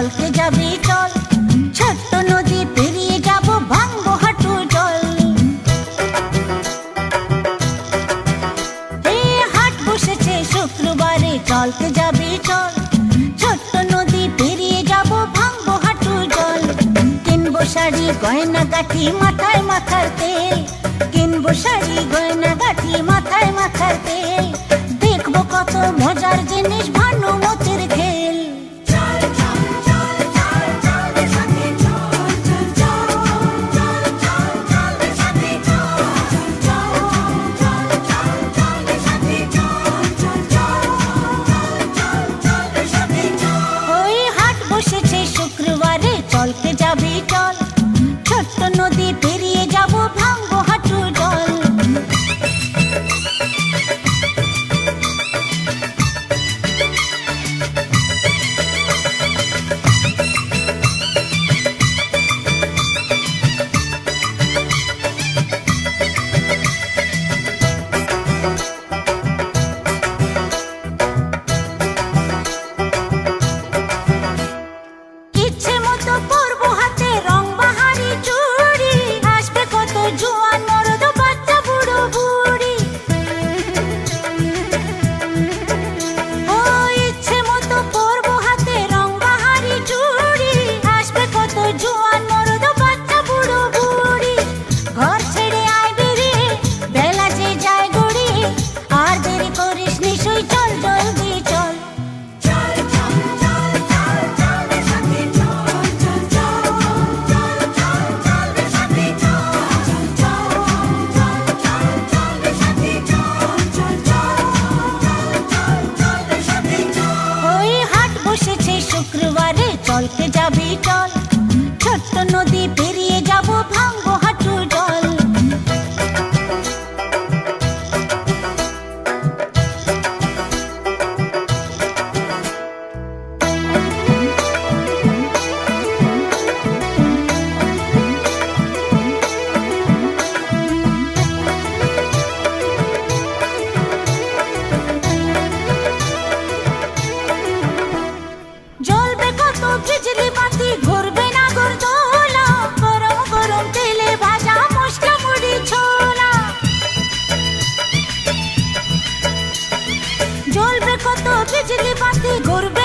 চলকে যাবি চল ছোট্ট নদী পেরিয়ে যাব ভাঙব হাঁটু জল। হাট বসেছে শুক্রবারে চলকে যাবি চল ছোট্ট নদী পেরিয়ে যাব ভাঙব হাঁটু জল। কিনবো শাড়ি, গয়না কাঠি মাথায় মাথার তেল। কিনবো শাড়ি, গয়না গাঠি মাথায় মাথার তেল। দেখব কত মজার জিনিস ভানু be done. বসেছে শুক্রবারে চলতে যাবি চল কত বিজলি বাতি গড়বে